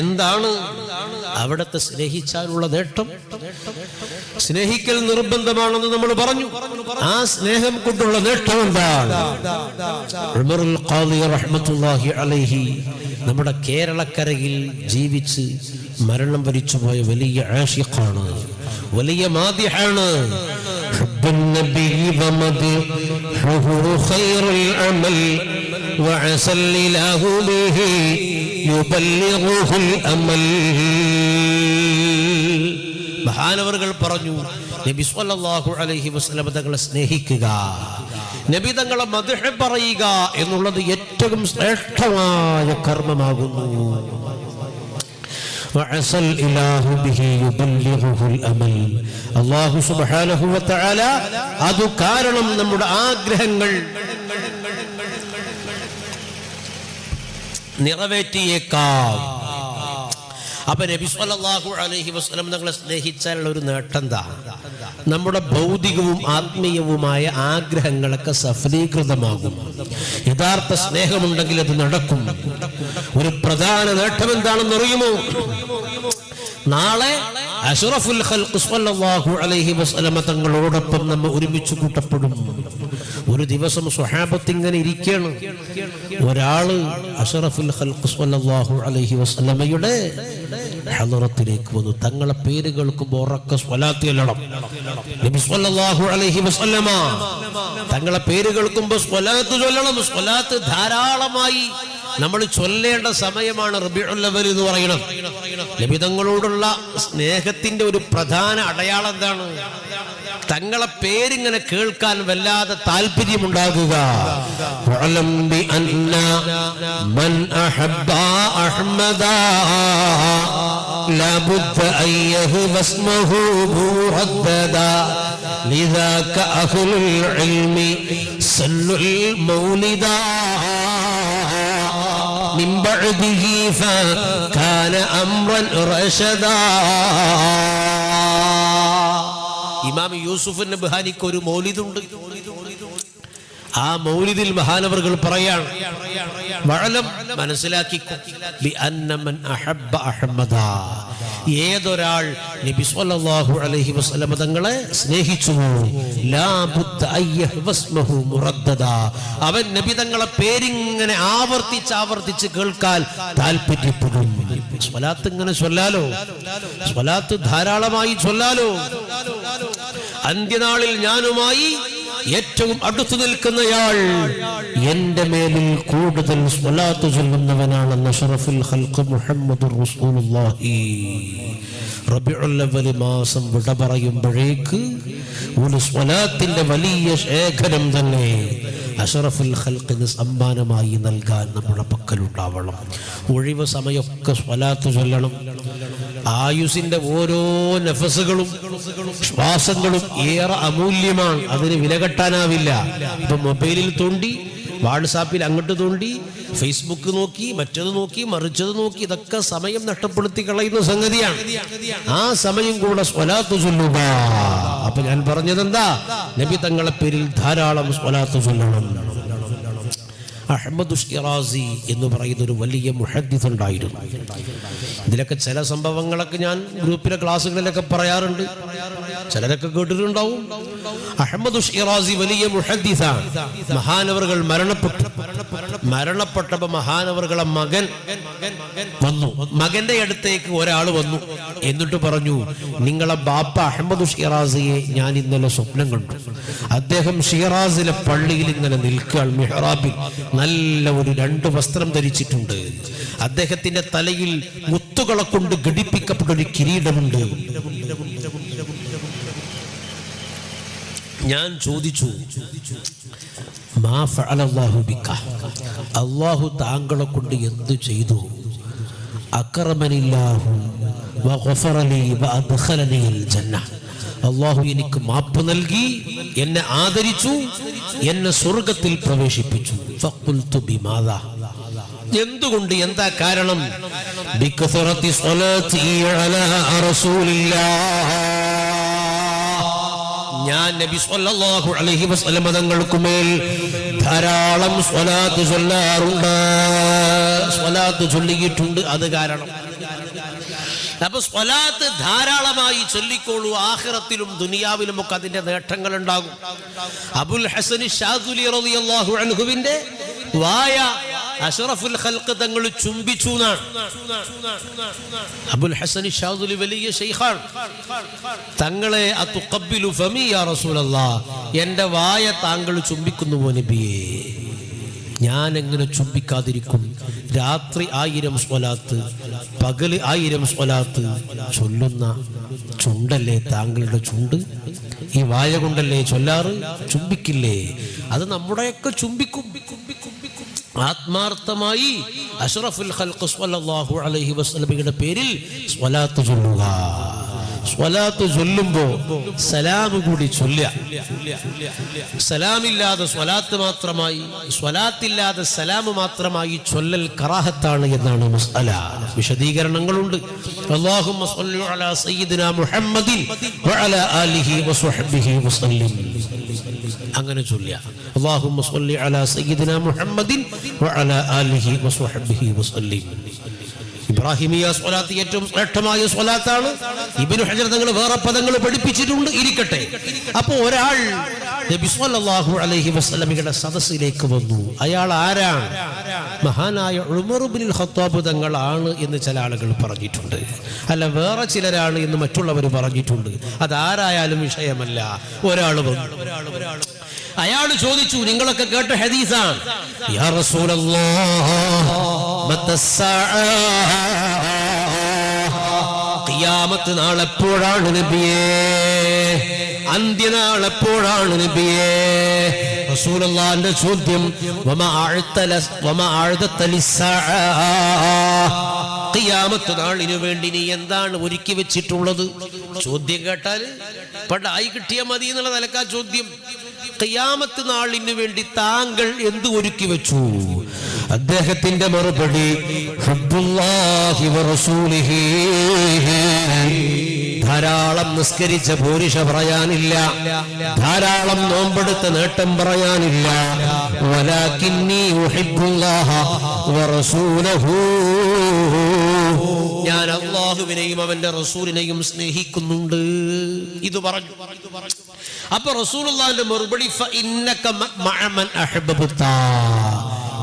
എന്താണ് അവിടത്തെ സ്നേഹിച്ചാലുള്ള നേട്ടം സ്നേഹിക്കൽ നിർബന്ധമാണെന്ന് നമ്മൾ പറഞ്ഞു ആ സ്നേഹം കൊണ്ടുള്ള നേട്ടം എന്താണ് ഉമറുൽ ഖാദി റഹ്മത്തുള്ളാഹി അലൈഹി നമ്മുടെ കേരളക്കരയിൽ ജീവിച്ച് മരണം വരിച്ചുപോയ വലിയ ആഷിഖാണ് വലിയ മാതിഹാണ് حب النبي ومدحه خير العمل وعسى الإله به يبلغه الأمل മഹാനവറുകൾ പറഞ്ഞു നബി സല്ലല്ലാഹു അലൈഹി വസല്ലം തങ്ങളെ സ്നേഹിക്കുക നബി തങ്ങളെ മധുഹ പറയുക എന്നുള്ളത് ഏറ്റവും ശ്രേഷ്ഠമായ കർമ്മമാകുന്നു. അള്ളാഹു സുബാനഹുവ അത് കാരണം നമ്മുടെ ആഗ്രഹങ്ങൾ നിറവേറ്റിയേക്കാം. അപ്പൊ നബി സല്ലല്ലാഹു അലൈഹി വസല്ലം തങ്ങളെ സ്നേഹിച്ചാലുള്ള ഒരു നേട്ടം എന്താ നമ്മുടെ ഭൗതികവും ആത്മീയവുമായ ആഗ്രഹങ്ങളൊക്കെ സഫലീകൃതമാകും. യഥാർത്ഥ സ്നേഹമുണ്ടെങ്കിൽ അത് നടക്കും. ഒരു പ്രധാന നേട്ടം എന്താണെന്ന് അറിയുമോ നാളെ അഷ്റഫുൽ ഖൽഖ് സ്വല്ലല്ലാഹു അലൈഹി വസല്ലമ തങ്ങളോടൊപ്പം നമ്മ ഒരുമിച്ച് കൂട്ടപ്പെടും. ഒരു ദിവസം സ്വഹാബത്ത് ഇങ്ങനെ ഇരിക്കുകയാണ്. ഒരാൾ അഷറഫുൽ ഖൽഖ് സ്വല്ലല്ലാഹു അലൈഹി വസല്ലമയുടെ ഹളറത്തിലേക്ക് വന്നു. തങ്ങളെ പേര് കേൾക്കുമ്പോൾ ഉറക്ക സ്വലാത്ത് ചെല്ലണം. നബി സ്വല്ലല്ലാഹു അലൈഹി വസല്ലമ തങ്ങളെ പേര് സ്വലാത്ത് ചൊല്ലണം. സ്വലാത്ത് ധാരാളമായി നമ്മൾ ചൊല്ലേണ്ട സമയമാണ് റബിഉൽ അവൽ എന്ന് പറയുന്നത് ലഭിതങ്ങളോടുള്ള സ്നേഹത്തിന്റെ ഒരു പ്രധാന അടയാളം എന്താണ് തങ്ങളെ പേരിങ്ങനെ കേൾക്കാൻ വല്ലാതെ താല്പര്യമുണ്ടാകുക വഅലം ബി അന്ന മൻ അഹബ്ബ അഹ്മദാ لابد أن يهب اسمه مرددا لذاك أهل العلم سنوا المولدا من بعده فكان أمرا رشدا ഇമാം യൂസുഫ് നബ്ഹാനിക്ക് ഒരു മൗലിദുണ്ട് ആ മൗലിദിൽ മഹാനവറുകൾ പറയാണ് വഅലം മനസ്സിലാക്കിക്കോ ഏതൊരാൾ നബി സല്ലല്ലാഹു അലൈഹി വസല്ലം തങ്ങളെ സ്നേഹിച്ചു? ലാ ബുദ്ദ അയ്യഹ്വസ്മഹു മുറദ്ദദ. അവൻ നബി തങ്ങളെ പേരിങ്ങനെ ആവർത്തിച്ച് ആവർത്തിച്ച് കേൾക്കാൻ താല്പര്യപ്പെടും സ്വലാത്ത് ഇങ്ങനെ ചൊല്ലാലോ? സ്വലാത്ത് ധാരാളമായി ചൊല്ലാലോ? അന്ത്യനാളിൽ ഞാനുമായി ഏറ്റവും അടുത്തു നിൽക്കുന്നയാൾ എന്റെ മേലിൽ കൂടുതൽ സ്വലാത്ത് ചൊല്ലുന്നവനാണെന്ന് ഷറഫുൽ ഖൽഖ് മുഹമ്മദ് റസൂലുള്ളാഹി. റബിഉൽ അവ്വൽ മാസം വിട പറയുമ്പോഴേക്ക് ഒരു സ്വലാത്തിന്റെ വലിയ ശേഖരം തന്നെ അഷറഫുൽ ഹൽക്കിന് സമ്മാനമായി നൽകാൻ നമ്മുടെ പക്കലുണ്ടാവണം. ഒഴിവ് സമയമൊക്കെ സ്വലാത്ത് ചൊല്ലണം. ആയുസിന്റെ ഓരോ നഫസുകളും ശ്വാസങ്ങളും ഏറെ അമൂല്യമാണ്. അതിന് വില കെട്ടാനാവില്ല. ഇപ്പൊ മൊബൈലിൽ തോണ്ടി വാട്സാപ്പിൽ അങ്ങോട്ട് തോണ്ടി ഫേസ്ബുക്ക് നോക്കി മറ്റത് നോക്കി മറിച്ചത് നോക്കി ഇതൊക്കെ സമയം നഷ്ടപ്പെടുത്തി കളയുന്ന സംഗതിയാണ്. ആ സമയം കൂടെ സ്വലാത്ത് ചൊല്ലുക. അപ്പൊ ഞാൻ പറഞ്ഞത് എന്താ നബി തങ്ങളെ പേരിൽ ധാരാളം സ്വലാത്ത് അഹമ്മദ് ഷിറാസി എന്ന് പറയുന്ന ഒരു വലിയ മുഹദ്ദിസ് ഉണ്ടായിരുന്നു. ഇതിലൊക്കെ ചില സംഭവങ്ങളൊക്കെ ഞാൻ ഗ്രൂപ്പിലെ ക്ലാസ്സുകളിലൊക്കെ പറയാറുണ്ട്. ചിലരൊക്കെ കേട്ടിട്ടുണ്ടാവും. അഹമ്മദ് ഷിറാസി വലിയ മുഹദ്ദിസാണ്. മഹാനവറുകൾ മരണപ്പെട്ടു. മരണപ്പെട്ടപ്പോ മഹാനവറുകളെ മകൻ വന്നു. മകന്റെ അടുത്തേക്ക് ഒരാൾ വന്നു. എന്നിട്ട് പറഞ്ഞു നിങ്ങളെ ബാപ്പ അഹമ്മദ് ഷിറാസിയെ ഞാൻ ഇന്നലെ സ്വപ്നം കണ്ടു. അദ്ദേഹം ഷിറാസിലെ പള്ളിയിൽ ഇങ്ങനെ നിൽക്കുകയാണ് മെഹ്റാബിൽ. നല്ല ഒരു രണ്ട് വസ്ത്രം ധരിച്ചിട്ടുണ്ട്. അദ്ദേഹത്തിന്റെ തലയിൽ മുത്തുകളെ കൊണ്ട് ഘടിപ്പിക്കപ്പെട്ട ഒരു കിരീടമുണ്ട്. ഞാൻ ചോദിച്ചു മാ ഫഅലല്ലാഹു ബിക. അല്ലാഹു താങ്കളെ കൊണ്ട് എന്തു ചെയ്തു? അക്രമനില്ലാഹു അള്ളാഹു എനിക്ക് മാപ്പ് നൽകി എന്നെ ആദരിച്ചു എന്നെ സ്വർഗത്തിൽ പ്രവേശിപ്പിച്ചു. എന്തുകൊണ്ട് എന്താ കാരണം? ബികസറത്തി സ്വലാത്തി അലാ റസൂലില്ലാഹ്. ഞാൻ നബി സല്ലല്ലാഹു അലൈഹി വസല്ലം തങ്ങൾക്ക് മേൽ ധാരാളം സ്വലാത്ത് ചൊല്ലാറുണ്ട്. സ്വലാത്ത് ചൊല്ലിയിട്ടുണ്ട്. അത് കാരണം. അപ്പൊ സ്വലാത്ത് ധാരാളമായി ചൊല്ലിക്കോളൂ. ആഖിറത്തിലും ദുനിയാവിലും ഒക്കെ അതിന്റെ നേട്ടങ്ങൾ ഉണ്ടാകും. അബുൽ ഹസൻ ഷാദുലി റളിയല്ലാഹു അൻഹുവിന്റെ വായ അഷറഫുൽ ഖൽഖ് തങ്ങൾ ചുംബിച്ചു എന്നാണ്. അബുൽ ഹസൻ ഷാദുലി വലിയ ഷെയ്ഖാണ് തങ്ങളെ അതുഖബ്ബിലു ഫമി യാ റസൂലല്ലാഹ് എന്റെ വായ താങ്കൾ ചുംബിക്കുന്നു നബിയേ. ഞാൻ എങ്ങനെ ചുംബിക്കാതിരിക്കും? രാത്രി ആയിരം സ്വലാത്ത് പകൽ ആയിരം സ്വലാത്ത് ചൊല്ലുന്ന ചുണ്ടല്ലേ താങ്കളുടെ ചുണ്ട്? ഈ വായ കൊണ്ടല്ലേ ചൊല്ലാറ്? ചുംബിക്കില്ലേ? അത് നമ്മുടെയൊക്കെ ചുംബിക്കും. ആത്മാർത്ഥമായി അഷ്റഫുൽ ഖൽഖ് സ്വല്ലല്ലാഹു അലൈഹി വസല്ലമയുടെ പേരിൽ സ്വലാത്ത് ചൊല്ലുക. സ്വലാത്ത് ചൊല്ലുമ്പോ സലാം കൂടി ചൊല്ലുക. സലാമില്ലാതെ സ്വലാത്ത് മാത്രമായി സ്വലാത്തില്ലാതെ സലാം മാത്രമായി ചൊല്ലൽ കറാഹത്താണ് എന്നാണ് മസ്അല. വിശദീകരണങ്ങളുണ്ട്. അല്ലാഹുമ്മ സ്വല്ലി അലാ സയ്യിദിനാ മുഹമ്മദിൻ വഅലാ ആലിഹി വസ്വഹ്ബിഹി വസല്ലിം. അങ്ങനെ ചൊല്ലുക. അല്ലാഹുമ്മ സ്വല്ലി അലാ സയ്യിദിനാ മുഹമ്മദിൻ വഅലാ ആലിഹി വസ്വഹ്ബിഹി വസല്ലിം. ഇബ്രാഹിമിയ സ്വലാത്ത് ഏറ്റവും ശ്രേഷ്ഠമായ സ്വലാത്താണ്. ഇബിനു ഹജർ തങ്ങൾ വേറെ പദങ്ങൾ പഠിപ്പിച്ചിട്ടുണ്ട്. ഇരിക്കട്ടെ. അപ്പൊ ഒരാൾ നബി സല്ലല്ലാഹു അലൈഹി വസല്ലമയുടെ സദസ്സിലേക്ക് വന്നു. അയാൾ ആരാണ്? മഹാനായ ഉമർ ഇബ്നുൽ ഖത്താബ് തങ്ങളാണ് എന്ന് ചില ആളുകൾ പറഞ്ഞിട്ടുണ്ട്. അല്ല വേറെ ചിലരാണ് എന്ന് മറ്റുള്ളവർ പറഞ്ഞിട്ടുണ്ട്. അതാരായാലും വിഷയമല്ല. ഒരാൾ വന്നു. അയാൾ ചോദിച്ചു നിങ്ങളൊക്കെ കേട്ട ഹദീസാണ്. യാ നാളെപ്പോഴാണ് നബിയേ? അന്ത്യനാളെപ്പോഴാണ് നബിയേ? റസൂലല്ലാന്റെ ചോദ്യം വമ നാളിനു വേണ്ടി നീ എന്താണ് ഒരുക്കി വെച്ചിട്ടുള്ളത്? ചോദ്യം കേട്ടാൽ പണ്ടായി കിട്ടിയാൽ മതി എന്നുള്ള നിലക്കാ ചോദ്യം. ഖിയാമത്ത് നാളിന് വേണ്ടി താങ്കൾ എന്ത് ഒരുക്കി വെച്ചു? അദ്ദേഹത്തിന്റെ മറുപടി ധാരാളം നിസ്കരിച്ച ഭൂരിഷ പറയാനില്ല. ധാരാളം നോമ്പെടുത്ത നേട്ടം പറയാനില്ല. ഞാൻ അള്ളാഹുവിനെയും അവന്റെ റസൂലിനെയും സ്നേഹിക്കുന്നുണ്ട്. ഇത് പറഞ്ഞു. അപ്പൊ റസൂലുള്ളാഹിന്റെ മറുപടി.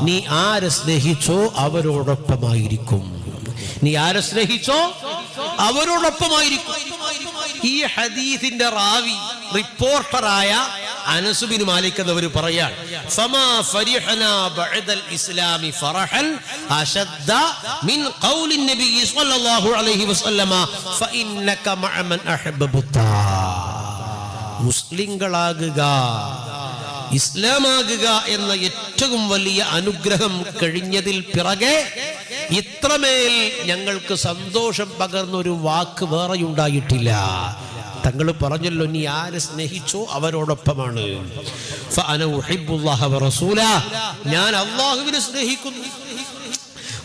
നീ ആരെ സ്നേഹിച്ചോ അവരോടൊപ്പമായിരിക്കും. നീ ആരെ സ്നേഹിച്ചോ അവരോടൊപ്പമായിരിക്കും. ഈ ഹദീസിന്റെ റാവി റിപ്പോർട്ടറായ അനസുബിൻ മാലിക് എന്നവർ പറയാൻ മുസ്ലിങ്ങളാകുക ഇസ്ലാമാകുക എന്ന ഏറ്റവും വലിയ അനുഗ്രഹം കഴിഞ്ഞതിൽ പിറകെ ഇത്രമേൽ ഞങ്ങൾക്ക് സന്തോഷം പകർന്നൊരു വാക്ക് വേറെയുണ്ടായിട്ടില്ല. തങ്ങൾ പറഞ്ഞല്ലോ നീ ആരെ സ്നേഹിച്ചോ അവരോടൊപ്പമാണ്. ഞാൻ അള്ളാഹുവിനെ സ്നേഹിക്കുന്നു.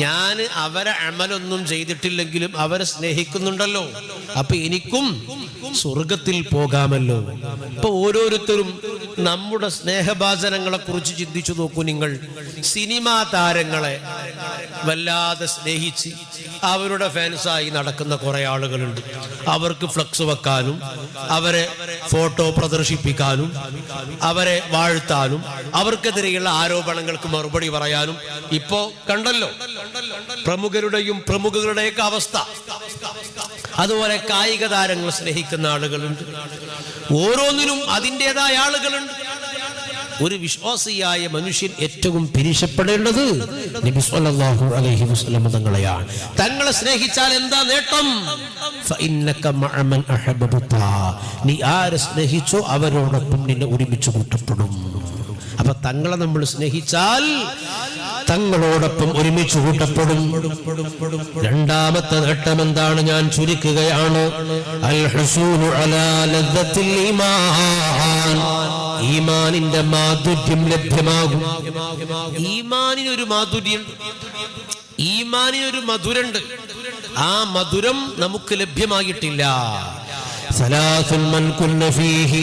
ഞാൻ അവരെ അമലൊന്നും ചെയ്തിട്ടില്ലെങ്കിലും അവരെ സ്നേഹിക്കുന്നുണ്ടല്ലോ. അപ്പൊ എനിക്കും സ്വർഗത്തിൽ പോകാമല്ലോ. ഇപ്പൊ ഓരോരുത്തരും നമ്മുടെ സ്നേഹഭാചനങ്ങളെ കുറിച്ച് ചിന്തിച്ചു നോക്കൂ നിങ്ങൾ. സിനിമാ താരങ്ങളെ വല്ലാതെ സ്നേഹിച്ച് അവരുടെ ഫാൻസായി നടക്കുന്ന കുറെ ആളുകളുണ്ട്. അവർക്ക് ഫ്ലക്സ് വെക്കാനും അവരെ ഫോട്ടോ പ്രദർശിപ്പിക്കാനും അവരെ വാഴ്ത്താനും അവർക്കെതിരെയുള്ള ആരോപണങ്ങൾക്ക് മറുപടി പറയാനും ഇപ്പോ കണ്ടല്ലോ. പ്രമുഖരുടെയും പ്രമുഖരുടെയൊക്കെ അവസ്ഥ. അതുപോലെ കായിക താരങ്ങൾ സ്നേഹിക്കുന്ന ആളുകളുണ്ട്. ഓരോന്നിനും അതിന്റെതായ ആളുകളുണ്ട്. ഒരു വിശ്വാസിയായ മനുഷ്യൻ ഏറ്റവും പിരിശപ്പെടേണ്ടത് നബി അലൈഹി വസല്ലം തങ്ങളെയാണ്. തങ്ങളെ സ്നേഹിച്ചാൽ എന്താ നേട്ടം? ഫഇന്നക മഅമൻ അഹബ്ബത നീ ആരെ സ്നേഹിച്ചോ അവരോടൊപ്പം നിന്നെ ഒരുമിച്ച് കൂട്ടപ്പെടും. അപ്പൊ തങ്ങളെ നമ്മൾ സ്നേഹിച്ചാൽ തങ്ങളോടൊപ്പം ഒരുമിച്ച് കൂട്ടപ്പെടും. രണ്ടാമത്തെ നേട്ടം എന്താണ്? ഞാൻ ചുരുക്കുകയാണ്. ഈമാനിന്റെ മാധുര്യം ലഭ്യമാകും. ഈമാനിനൊരു മാധുര്യം ഈമാനിനൊരു മധുരണ്ട്. ആ മധുരം നമുക്ക് ലഭ്യമായിട്ടില്ല. ثلاث من كن فيه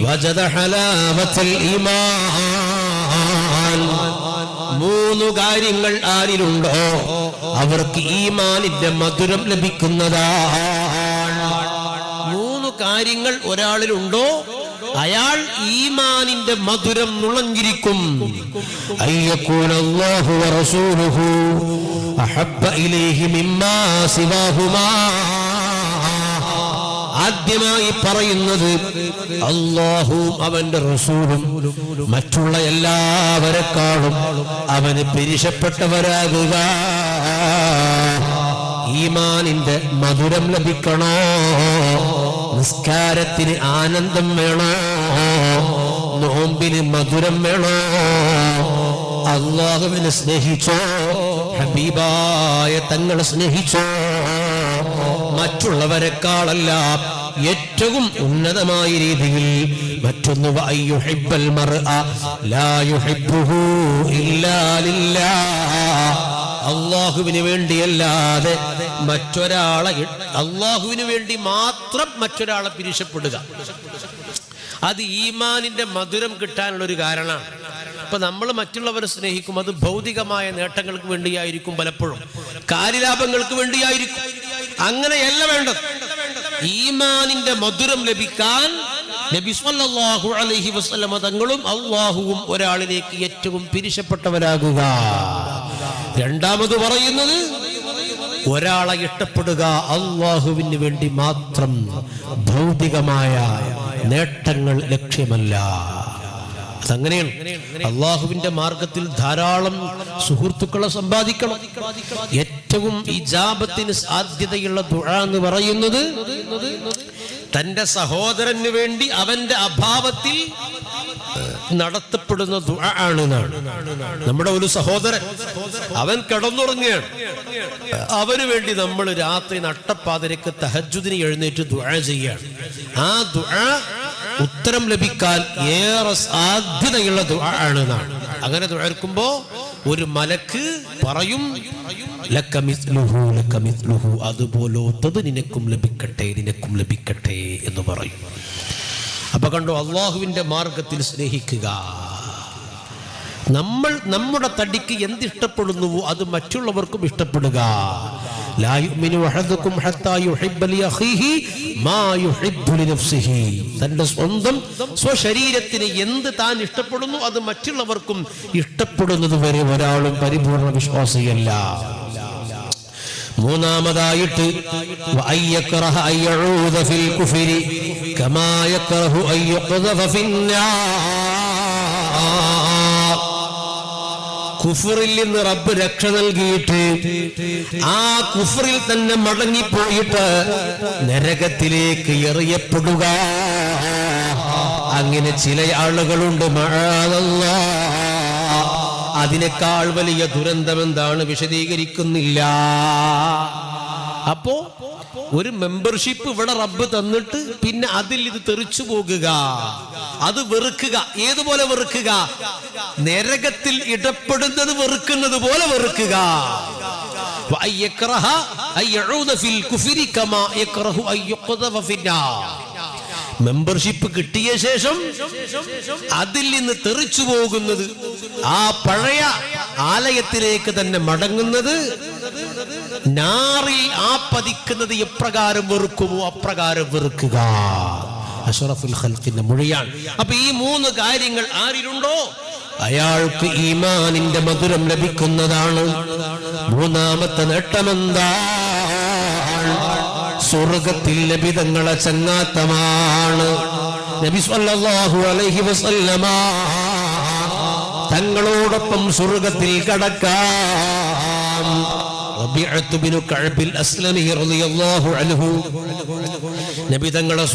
وجد حلاوة الإيمان മൂന്ന് കാര്യങ്ങൾ ആരിലുണ്ടോ അവർക്ക് ഈമാനിന്റെ മധുരം ലഭിക്കുന്നതാണ് മൂന്ന് കാര്യങ്ങൾ ഒരാളിലുണ്ടോ അയാൾ ഈമാനിന്റെ മധുരം നുളഞ്ഞിരിക്കും അയ്യക്കൂൻ അല്ലാഹു വറസൂലുഹു അഹബ്ബ ഇലൈഹി മിമ്മാ സിവാഹുമാ ആദ്യമായി പറയുന്നത് അള്ളാഹുവും അവന്റെ റസൂലും മറ്റുള്ള എല്ലാവരെക്കാളും അവന് പിരിശപ്പെട്ടവരാകുക. ഈമാനിന്റെ മധുരം ലഭിക്കണോ? നിസ്കാരത്തിന് ആനന്ദം വേണോ? നോമ്പിന് മധുരം വേണോ? അള്ളാഹുവിനെ സ്നേഹിച്ചോ? ഹബീബായ തങ്ങളെ സ്നേഹിച്ചോ? മറ്റുള്ളവരെക്കാളല്ല ഏറ്റവും ഉന്നതമായ രീതിയിൽ മറ്റൊന്ന് അള്ളാഹുവിന് വേണ്ടിയല്ലാതെ മറ്റൊരാളെ അള്ളാഹുവിന് വേണ്ടി മാത്രം മറ്റൊരാളെ പിരിശപ്പെടുക. അത് ഈമാനിന്റെ മധുരം കിട്ടാനുള്ള ഒരു കാരണമാണ്. ഇപ്പൊ നമ്മൾ മറ്റുള്ളവരെ സ്നേഹിക്കും. അത് ഭൗതികമായ നേട്ടങ്ങൾക്ക് വേണ്ടിയായിരിക്കും പലപ്പോഴും. കാര്യലാഭങ്ങൾക്ക് വേണ്ടിയായിരിക്കും. അങ്ങനെയല്ല വേണ്ടത്. ഈമാനിന്റെ മധുരം ലഭിക്കാൻ നബി സല്ലല്ലാഹു അലൈഹി വസല്ലമ തങ്ങളും അള്ളാഹുവും ഒരാളിലേക്ക് ഏറ്റവും പിരിശപ്പെട്ടവരാകുക. രണ്ടാമത് പറയുന്നത് ഒരാളെ ഇഷ്ടപ്പെടുക അള്ളാഹുവിന് വേണ്ടി മാത്രം ഭൗതികമായ നേട്ടങ്ങൾ ലക്ഷ്യമല്ല. അതങ്ങനെയാണ്. അള്ളാഹുവിന്റെ മാർഗത്തിൽ ധാരാളം സുഹൃത്തുക്കളെ സമ്പാദിക്കണം. ഏറ്റവും ഇജാബത്തിന് സാധ്യതയുള്ള ദുഴ എന്ന് പറയുന്നത് തന്റെ സഹോദരന് വേണ്ടി അവന്റെ അഭാവത്തിൽ നടത്തപ്പെടുന്ന ദുആ ആണ് നമ്മുടെ ഒരു സഹോദരൻ അവൻ കിടന്നുറങ്ങുകയാണ്. അവന് വേണ്ടി നമ്മൾ രാത്രി നട്ടപ്പാതിരക്ക് തഹജുദിന് എഴുന്നേറ്റ് ദുഴ ചെയ്യുകയാണ്. ആ ദുആ ഉത്തരം ലഭിക്കാൻ ഏറെ സാധ്യതയുള്ള ആണെന്നാണ് അങ്ങനെ ദുആർക്കുമ്പോ ഒരു മലക്ക് പറയും. അതുപോലോത്തത് നിനക്കും ലഭിക്കട്ടെ നിനക്കും ലഭിക്കട്ടെ എന്ന് പറയും. അപ്പൊ കണ്ടോ അള്ളാഹുവിന്റെ മാർഗത്തിൽ സ്നേഹിക്കുക. നമ്മൾ നമ്മുടെ തടിക്ക് എന്തിഷ്ടപ്പെടുന്നുവോ അത് മറ്റുള്ളവർക്കും ഇഷ്ടപ്പെടുക. തന്റെ സ്വന്തം സ്വശരീരത്തിന് എന്ത് താൻ ഇഷ്ടപ്പെടുന്നു അത് മറ്റുള്ളവർക്കും ഇഷ്ടപ്പെടുന്നത് വരെ ഒരാളും പരിപൂർണ വിശ്വാസിയല്ല. മൂന്നാമതായിട്ട് ഫിൽ കുഫിരി കമായ കുഫറിൽ നിന്ന് റബ്ബ് രക്ഷ നൽകിയിട്ട് ആ കുഫറിൽ തന്നെ മടങ്ങിപ്പോയിട്ട് നരകത്തിലേക്ക് എറിയപ്പെടുക. അങ്ങനെ ചില ആളുകളുണ്ട്. അതിനേക്കാൾ വലിയ ദുരന്തം എന്താണ് വിശദീകരിക്കുന്നില്ല. അപ്പോ ഒരു മെമ്പർഷിപ്പ് ഇവിടെ റബ്ബ് തന്നിട്ട് പിന്നെ അതിൽ ഇത് തെറിച്ചു പോകുക. അത് വെറുക്കുക. ഏതുപോലെ വെറുക്കുക? നരകത്തിൽ ഇടപെടുന്നത് വെറുക്കുന്നത് പോലെ വെറുക്കുക. ഫിൽ കുഫിരി കമാ യക്റഹു മെമ്പർഷിപ്പ് കിട്ടിയ ശേഷം അതിൽ നിന്ന് തെറിച്ചു പോകുന്നത് ആ പഴയ ആലയത്തിലേക്ക് തന്നെ മടങ്ങുന്നത് നാറിൽ ആ പതിക്കുന്നത് എപ്രകാരം വെറുക്കുമോ അപ്രകാരം വെറുക്കുക. അഷറഫുൽ ഖൽഖിന്റെ മൊഴിയാണ്. അപ്പൊ ഈ മൂന്ന് കാര്യങ്ങൾ ആരിലുണ്ടോ? അയാൾക്ക് ഈമാനിന്റെ മധുരം ലഭിക്കുന്നതാണ്. മൂന്നാമത്തെ നേട്ടമെന്താണ് സ്വർഗത്തിൽ ലഭിതങ്ങളെ ചങ്ങാത്തമാണ്. നബി സല്ലല്ലാഹു അലൈഹി വസല്ലമ തങ്ങളോടൊപ്പം സ്വർഗത്തിൽ കടക്കാം. നബി തങ്ങളെ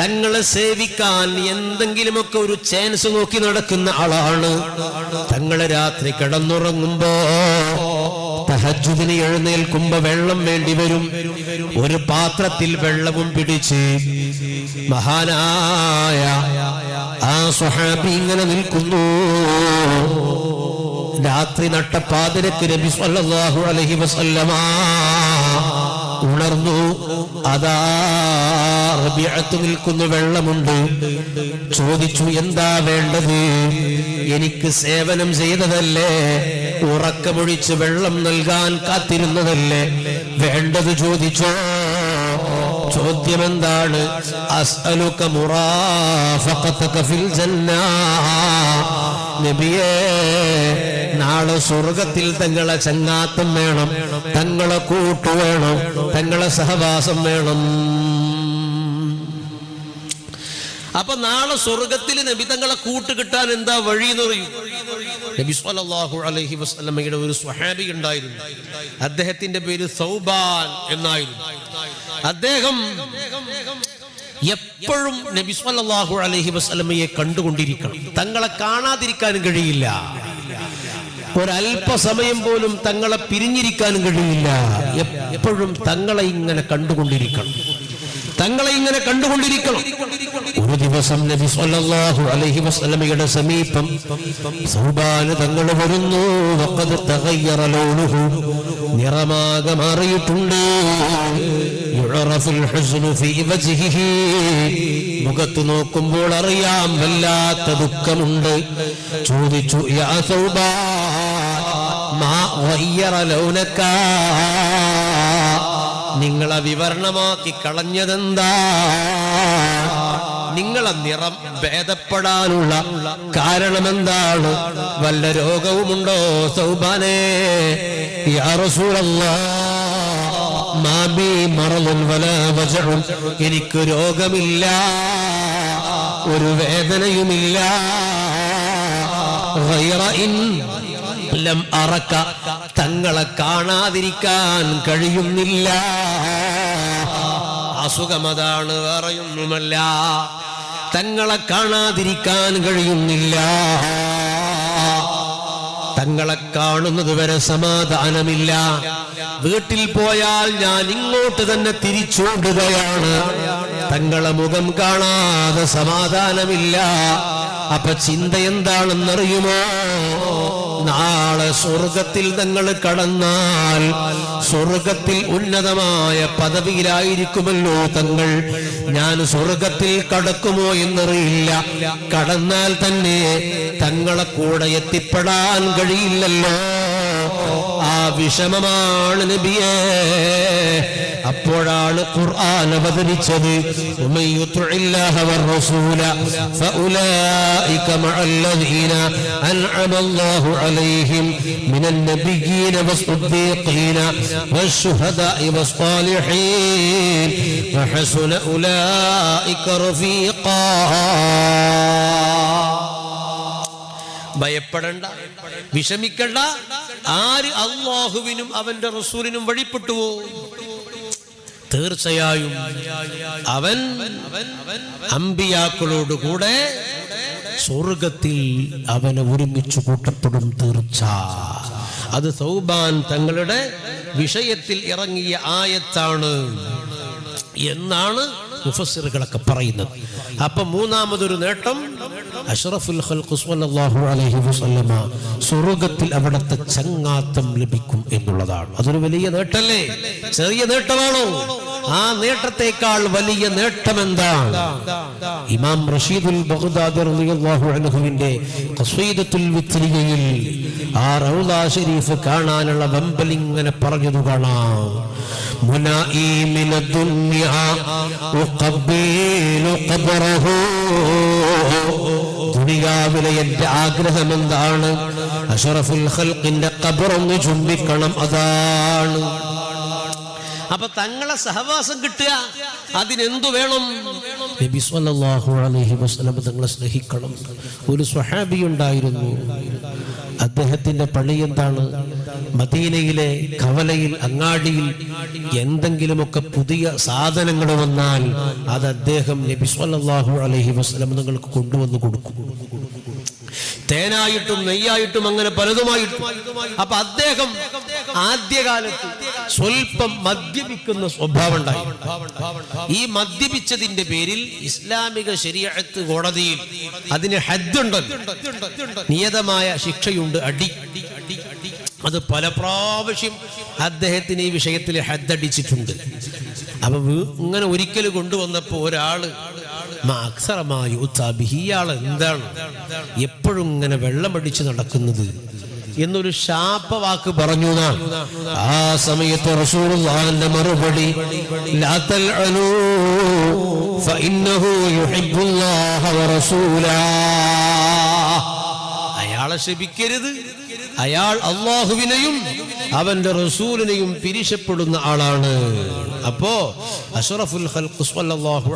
തങ്ങളെ സേവിക്കാൻ എന്തെങ്കിലുമൊക്കെ ഒരു ചാൻസ് നോക്കി നടക്കുന്ന ആളാണ്. തങ്ങളെ രാത്രി കിടന്നുറങ്ങുമ്പോ തഹജുദിന് എഴുന്നേൽക്കുമ്പോ വെള്ളം വേണ്ടി വരും. ഒരു പാത്രത്തിൽ വെള്ളവും പിടിച്ച് മഹാനായ ആ സുഹാബി ഇങ്ങനെ നിൽക്കുന്നു. രാത്രി നട്ട നട്ടപ്പാതിരക്ക് നബി സല്ലല്ലാഹു അലൈഹി വസല്ലമ ഉണർന്നു. അതാ റബിഅത്ത് നിൽക്കുന്നു വെള്ളമുണ്ട്. ചോദിച്ചു എന്താ വേണ്ടത്? എനിക്ക് സേവനം ചെയ്തതല്ലേ? ഉറക്കമൊഴിച്ച് വെള്ളം നൽകാൻ കാത്തിരുന്നതല്ലേ? വേണ്ടത് ചോദിച്ചോ. ചോദ്യം എന്താണ് അസ്അലുക മുറാഫഖതക ഫിൽ ജന്ന. നബിയേ നാളെ സ്വർഗത്തിൽ തങ്ങളെ ചങ്ങാത്തം വേണം തങ്ങളെ കൂട്ടു വേണം തങ്ങളെ സഹവാസം വേണം. അപ്പൊ നാളെ സ്വർഗത്തിൽ നബി തങ്ങളെ കൂട്ട് കിട്ടാൻ എന്താ വഴി എന്ന് പറയും? നബി സ്വല്ലല്ലാഹു അലൈഹി വസല്ലമയുടെ ഒരു സ്വഹാബി ഉണ്ടായിരുന്നു. അദ്ദേഹത്തിന്റെ പേര് സൗബാൻ എന്നായിരുന്നു. അദ്ദേഹം എപ്പോഴും നബി സ്വല്ലല്ലാഹു അലൈഹി വസല്ലമയെ കണ്ടുകൊണ്ടിരിക്കണം. തങ്ങളെ കാണാതിരിക്കാനും കഴിയില്ല. ഒരല്പസമയം പോലും തങ്ങളെ പിരിഞ്ഞിരിക്കാനും കഴിയില്ല. എപ്പോഴും തങ്ങളെ ഇങ്ങനെ കണ്ടുകൊണ്ടിരിക്കണം. തങ്ങളെ ഇങ്ങനെ കണ്ടുകൊണ്ടിരിക്കണം. ഒരു ദിവസം നബി സല്ലല്ലാഹു അലൈഹി വസല്ലമയുടെ സമീപം സൗബാന തങ്ങൾ വരുന്നു. വഖദ് തഗയ്യറ ലൗനുഹു നിറമാകെ മാറിയിട്ടുണ്ട്. മുഖത്ത് നോക്കുമ്പോൾ അറിയാം വല്ലാത്ത ദുഃഖമുണ്ട്. ചോദിച്ചു യാ സൗബാ മാ ഗയ്യറ ലൗനക നിങ്ങളെ വിവരണമാക്കി കളഞ്ഞതെന്താ? നിങ്ങളെ നിറം ഭേദപ്പെടാനുള്ള കാരണമെന്താണ്? വല്ല രോഗവുമുണ്ടോ സൗബാനേ? യാ റസൂലല്ലാഹ് മാബി വലാ എനിക്ക് രോഗമില്ല ഒരു വേദനയുമില്ല. ഗൈറ ഇൻ ലം അറക്ക തങ്ങളെ കാണാതിരിക്കാൻ കഴിയുന്നില്ല. അസുഖമതാണ് വേറെയൊന്നുമല്ല. തങ്ങളെ കാണാതിരിക്കാൻ കഴിയുന്നില്ല. തങ്ങളെ കാണുന്നത് വരെ സമാധാനമില്ല. വീട്ടിൽ പോയാൽ ഞാൻ ഇങ്ങോട്ട് തന്നെ തിരിച്ചോടുകയാണ് തങ്ങളെ മുഖം കാണാതെ സമാധാനമില്ല. അപ്പൊ ചിന്ത എന്താണെന്നറിയുമോ? നാളെ സ്വർഗത്തിൽ തങ്ങൾ കടന്നാൽ സ്വർഗത്തിൽ ഉന്നതമായ പദവിയിലായിരിക്കുമല്ലോ തങ്ങൾ. ഞാൻ സ്വർഗത്തിൽ കടക്കുമോ എന്നറിയില്ല. കടന്നാൽ തന്നെ തങ്ങളെ കൂടെ എത്തിപ്പെടാൻ കഴിയില്ലല്ലോ. ആ വിഷമമാണ് നബിയേ അപ്പോഴാണ് ഖുർആൻ അവതരിച്ചത് ومن يطع الله ഭയപ്പെടണ്ട വിഷമിക്കണ്ട. ആര് അള്ളാഹുവിനും അവന്റെ റസൂലിനും വഴിപ്പെട്ടുവോ? തീർച്ചയായും അവൻ അമ്പിയാക്കളോട് കൂടെ സ്വർഗത്തിൽ അവനെ ഒരുമിച്ച് കൂട്ടപ്പെടും തീർച്ച. അത് സൗബാൻ തങ്ങളുടെ വിഷയത്തിൽ ഇറങ്ങിയ ആയത്താണ് എന്നാണ് മുഫസിറുകളൊക്കെ പറയുന്നത്. അപ്പൊ മൂന്നാമതൊരു നേട്ടം അഷ്റഫുൽ ഖൽഖ് സ്വല്ലല്ലാഹു അലൈഹി വസല്ലമ സ്വർഗത്തിൽ അവിടുത്തെ ചങ്ങാത്തം ലഭിക്കും എന്നുള്ളതാണ്. അതൊരു വലിയ നേട്ടല്ലേ? ചെറിയ നേട്ടമാണോ? ആ നേട്ടത്തെക്കാൾ വലിയ നേട്ടം എന്താണ് ഇമാം റഷീദുൽ ബഗ്ദാദി റളിയല്ലാഹു അൻഹുവിന്റെ ഖസീദത്തുൽ വിത്രിയയിൽ ആ റൗദ ഷരീഫ് കാണാനുള്ള വെമ്പലിങ്ങനെ പറഞ്ഞത് കാണാം. من الدنيا أقبل ഉഖബ്ബിലു ദുനിയാവിലെ എന്റെ ആഗ്രഹം എന്താണ്? അഷറഫുൽ ഹൽക്കിന്റെ കബറൊന്ന് ചുംബിക്കണം അതാണ്. അപ്പൊ തങ്ങളെ സഹവാസം കിട്ടുക അതിനെന്തു വേണം? നബി സല്ലല്ലാഹു അലൈഹി വസല്ലം തങ്ങളെ സ്നേഹിക്കണം. ഒരു സ്വഹാബി ഉണ്ടായിരുന്നു. അദ്ദേഹത്തിന്റെ പണി എന്താണ്? മദീനയിലെ കവലയിൽ അങ്ങാടിയിൽ എന്തെങ്കിലുമൊക്കെ പുതിയ സാധനങ്ങൾ വന്നാൽ അത് അദ്ദേഹം നബി സല്ലല്ലാഹു അലൈഹി വസല്ലം നിങ്ങൾക്ക് കൊണ്ടുവന്ന് കൊടുക്കും. തേനായിട്ടും നെയ്യായിട്ടും അങ്ങനെ പലതുമായിട്ടും. അപ്പൊ അദ്ദേഹം ആദ്യകാലത്ത് സ്വൽപ്പം മദ്യപിക്കുന്ന സ്വഭാവം ഉണ്ടായി. ഈ മദ്യപിച്ചതിന്റെ പേരിൽ ഇസ്ലാമിക ശരീഅത്ത് കോടതിയിൽ അതിന് ഹദ്ദുണ്ട് നിയതമായ ശിക്ഷയുണ്ട്. അടി. അത് പല പ്രാവശ്യം അദ്ദേഹത്തിന് ഈ വിഷയത്തിൽ ഹദ്ദടിച്ചിട്ടുണ്ട് അപ്പൊ ഇങ്ങനെ ഒരിക്കൽ കൊണ്ടുവന്നപ്പോ ഒരാൾ എന്താണ് എപ്പോഴും ഇങ്ങനെ വെള്ളമടിച്ച് നടക്കുന്നത്. എന്നൊരു ശാപവാക്ക് പറഞ്ഞു. ആ സമയത്ത് മറുപടി അയാളെ ശപിക്കരുത്. അയാൾ അള്ളാഹുവിനെയും അവന്റെ റസൂലിനെയും പിരിശപ്പെടുന്ന ആളാണ്. അപ്പോ അഷറഫുൽ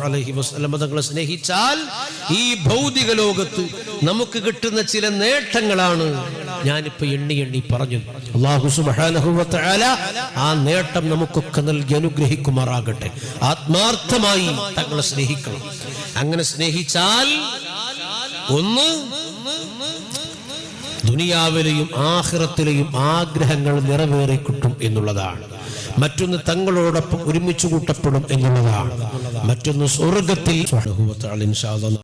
അലൈഹി വസല്ലം തങ്ങളെ സ്നേഹിച്ചാൽ ഈ ഭൗതിക ലോകത്ത് നമുക്ക് കിട്ടുന്ന ചില നേട്ടങ്ങളാണ് ഞാനിപ്പോ എണ്ണി എണ്ണി പറഞ്ഞു. സുബ്ഹാനഹു ആ നേട്ടം നമുക്കൊക്കെ നൽകി അനുഗ്രഹിക്കുമാറാകട്ടെ. ആത്മാർത്ഥമായി തങ്ങളെ സ്നേഹിക്കണം. അങ്ങനെ സ്നേഹിച്ചാൽ ഒന്ന് ദുനിയാവിലെയും ആഹ്റത്തിലെയും ആഗ്രഹങ്ങൾ നിറവേറി കിട്ടും എന്നുള്ളതാണ്. മറ്റൊന്ന് തങ്ങളോടൊപ്പം ഒരുമിച്ച് കൂട്ടപ്പെടും എന്നുള്ളതാണ്. മറ്റൊന്ന് സ്വർഗത്തിൽ